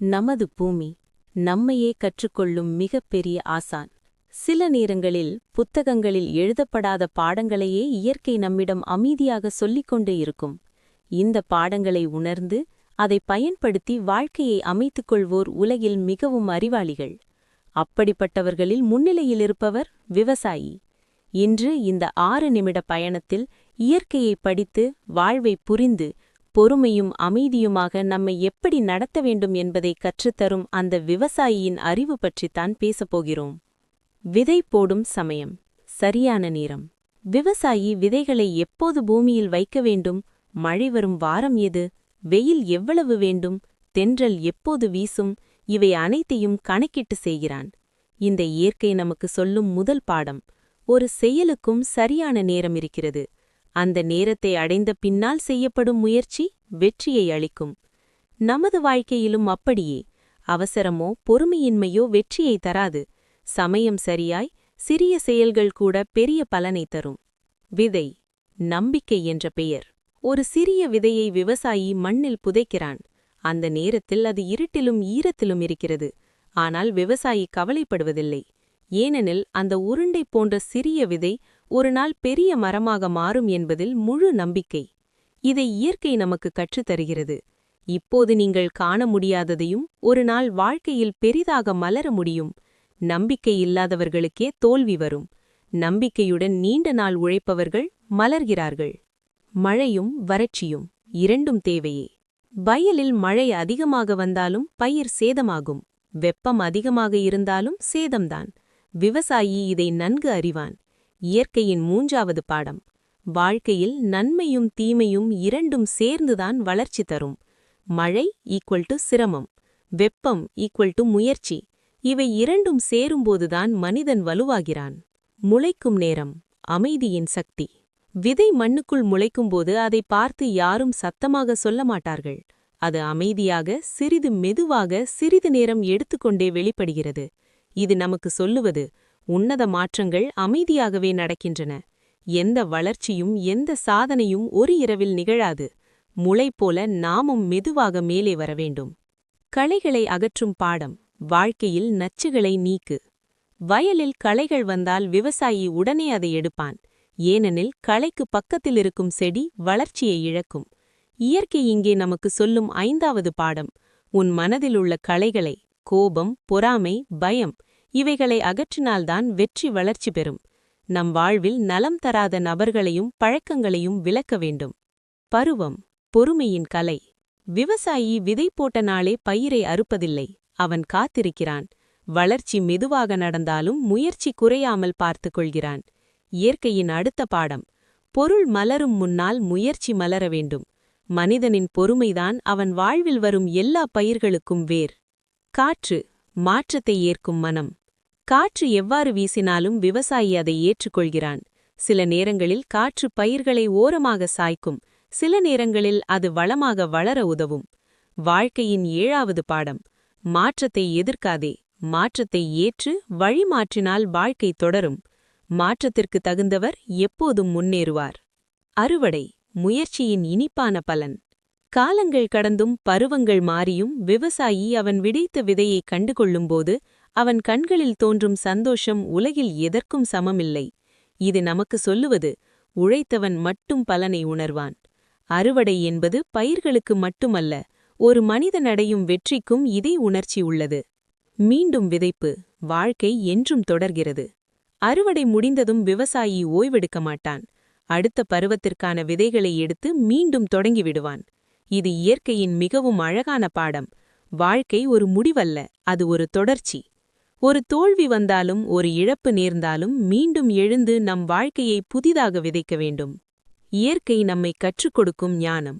நமது பூமி நம்மையே கற்றுக்கொள்ளும் மிகப்பெரிய ஆசான். சில நேரங்களில் புத்தகங்களில் எழுதப்படாத பாடங்களையே இயற்கை நம்மிடம் அமைதியாக சொல்லிக் கொண்டே இருக்கும். இந்த பாடங்களை உணர்ந்து அதை பயன்படுத்தி வாழ்க்கையை அமைத்துக் கொள்வோர் உலகில் மிகவும் அறிவாளிகள். அப்படிப்பட்டவர்களில் முன்னிலையில் இருப்பவர் விவசாயி. இன்று இந்த ஆறு நிமிட பயணத்தில் இயற்கையை படித்து வாழ்வை புரிந்து பொறுமையும் அமைதியுமாக நம்மை எப்படி நடத்த வேண்டும் என்பதை கற்றுத்தரும் அந்த விவசாயியின் அறிவு பற்றித்தான் பேசப்போகிறோம் விதை போடும் சமயம். சரியான நேரம். விவசாயி விதைகளை எப்போது பூமியில் வைக்க வேண்டும்? மழை வரும் வாரம் எது? வெயில் எவ்வளவு வேண்டும்? தென்றல் எப்போது வீசும்? இவை அனைத்தையும் கணக்கிட்டு செய்கிறான். இந்த இயற்கை நமக்கு சொல்லும் முதல் பாடம். ஒரு செயலுக்கும் சரியான நேரம் இருக்கிறது. அந்த நேரத்தை அடைந்த பின்னால் செய்யப்படும் முயற்சி வெற்றியை அளிக்கும். நமது வாழ்க்கையிலும் அப்படியே. அவசரமோ பொறுமையின்மையோ வெற்றியை தராது. சமயம் சரியாய் சிறிய செயல்கள் கூட பெரிய பலனை தரும். விதை நம்பிக்கை என்ற பெயர். ஒரு சிறிய விதையை விவசாயி மண்ணில் புதைக்கிறான். அந்த நேரத்தில் அது இருட்டிலும் ஈரத்திலும் இருக்கிறது. ஆனால் விவசாயி கவலைப்படுவதில்லை. ஏனெனில் அந்த உருண்டை போன்ற சிறிய விதை ஒரு நாள் பெரிய மரமாக மாறும் என்பதில் முழு நம்பிக்கை. இதை இயற்கை நமக்கு கற்றுத்தருகிறது இப்போது நீங்கள் காண முடியாததையும் ஒரு நாள் வாழ்க்கையில் பெரிதாக மலர முடியும். நம்பிக்கை இல்லாதவர்களுக்கே தோல்வி வரும். நம்பிக்கையுடன் நீண்ட நாள் உழைப்பவர்கள் மலர்கிறார்கள். மழையும் வறட்சியும் இரண்டும் தேவையே. வயலில் மழை அதிகமாக வந்தாலும் பயிர் சேதமாகும். வெப்பம் அதிகமாக இருந்தாலும் சேதம்தான். விவசாயி இதை நன்கு அறிவான். இயற்கையின் மூன்றாவது பாடம். வாழ்க்கையில் நன்மையும் தீமையும் இரண்டும் சேர்ந்துதான் வளர்ச்சி தரும். மழை ஈக்குவல் டு சிரமம். வெப்பம் ஈக்குவல் டு முயற்சி. இவை இரண்டும் சேரும்போதுதான் மனிதன் வலுவாகிறான். முளைக்கும் நேரம். அமைதியின் சக்தி. விதை மண்ணுக்குள் முளைக்கும்போது அதை பார்த்து யாரும் சத்தமாக சொல்ல மாட்டார்கள். அது அமைதியாக சிறிது மெதுவாக சிறிது நேரம் எடுத்துக்கொண்டே வெளிப்படுகிறது. இது நமக்கு சொல்லுவது உன்னத மாற்றங்கள் அமைதியாகவே நடக்கின்றன. எந்த வளர்ச்சியும் எந்த சாதனையும் ஒரு இரவில் நிகழாது. முளை போல நாமும் மெதுவாக மேலே வர வேண்டும். களைகளை அகற்றும் பாடம் வாழ்க்கையில் நச்சுகளை நீக்கு. வயலில் களைகள் வந்தால் விவசாயி உடனே அதை எடுப்பான். ஏனெனில் களைக்கு பக்கத்தில் இருக்கும் செடி வளர்ச்சியை இழக்கும். இயற்கை இங்கே நமக்கு சொல்லும் ஐந்தாவது பாடம் உன் மனதில் உள்ள களைகளை கோபம் பொறாமை பயம் இவைகளை அகற்றினால்தான் வெற்றி வளர்ச்சி பெறும். நம் வாழ்வில் நலம் தராத நபர்களையும் பழக்கங்களையும் விலக்க வேண்டும். பருவம் பொறுமையின் கலை. விவசாயி விதை போட்ட நாளே பயிரை அறுப்பதில்லை. அவன் காத்திருக்கிறான். வளர்ச்சி மெதுவாக நடந்தாலும் முயற்சி குறையாமல் பார்த்துக் கொள்கிறான். இயற்கையின் அடுத்த பாடம். பொருள் மலரும் முன்னால் முயற்சி மலர வேண்டும். மனிதனின் பொறுமைதான் அவன் வாழ்வில் வரும் எல்லா பயிர்களுக்கும் வேர். காற்று மாற்றத்தை ஏற்கும் மனம். காற்று எவ்வாறு வீசினாலும் விவசாயி அதை ஏற்றுக்கொள்கிறான். சில நேரங்களில் காற்று பயிர்களை ஓரமாக சாய்க்கும் சில நேரங்களில் அது வளமாக வளர உதவும். வாழ்க்கையின் ஏழாவது பாடம் மாற்றத்தை எதிர்க்காதே மாற்றத்தை ஏற்று வழி மாற்றினால் வாழ்க்கை தொடரும். மாற்றத்திற்கு தகுந்தவர் எப்போதும் முன்னேறுவார். அறுவடை முயற்சியின் இனிப்பான பலன். காலங்கள் கடந்தும் பருவங்கள் மாறியும் விவசாயி அவன் விடைத்த விதையை கண்டுகொள்ளும்போது அவன் கண்களில் தோன்றும் சந்தோஷம் உலகில் எதற்கும் சமமில்லை. இது நமக்கு சொல்லுவது உழைத்தவன் மட்டும் பலனை உணர்வான். அறுவடை என்பது பயிர்களுக்கு மட்டுமல்ல ஒரு மனிதனடையும் வெற்றிக்கும் இதே உணர்ச்சி உள்ளது. மீண்டும் விதைப்பு வாழ்க்கை என்றும் தொடர்கிறது. அறுவடை முடிந்ததும் விவசாயி ஓய்வெடுக்க மாட்டான். அடுத்த பருவத்திற்கான விதைகளை எடுத்து மீண்டும் தொடங்கிவிடுவான் இது இயற்கையின் மிகவும் அழகான பாடம். வாழ்க்கை ஒரு முடிவல்ல அது ஒரு தொடர்ச்சி. ஒரு தோல்வி வந்தாலும் ஒரு இழப்பு நேர்ந்தாலும் மீண்டும் எழுந்து நம் வாழ்க்கையை புதிதாக விதைக்க வேண்டும். இயற்கை நம்மை கற்றுக் கொடுக்கும் ஞானம்.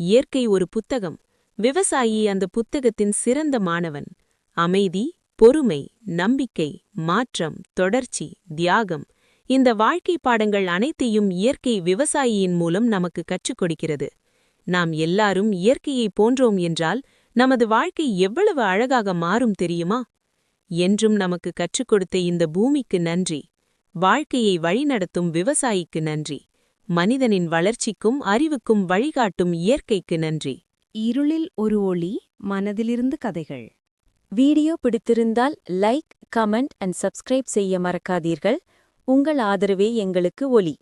இயற்கை ஒரு புத்தகம். விவசாயி அந்த புத்தகத்தின் சிறந்த மாணவன். அமைதி பொறுமை நம்பிக்கை மாற்றம் தொடர்ச்சி தியாகம். இந்த வாழ்க்கை பாடங்கள் அனைத்தையும் இயற்கை விவசாயியின் மூலம் நமக்கு கற்றுக் கொடுக்கிறது. நாம் எல்லாரும் இயற்கையை போன்றோம் என்றால் நமது வாழ்க்கை எவ்வளவு அழகாக மாறும் தெரியுமா? என்றும் நமக்கு கற்றுக் கொடுத்த இந்த பூமிக்கு நன்றி. வாழ்க்கையை வழிநடத்தும் விவசாயிக்கு நன்றி. மனிதனின் வளர்ச்சிக்கும் அறிவுக்கும் வழிகாட்டும் இயற்கைக்கு நன்றி. இருளில் ஒரு ஒளி மனதிலிருந்து கதைகள். வீடியோ பிடித்திருந்தால் லைக் கமெண்ட் அண்ட் சப்ஸ்கிரைப் செய்ய மறக்காதீர்கள். உங்கள் ஆதரவே எங்களுக்கு ஒலி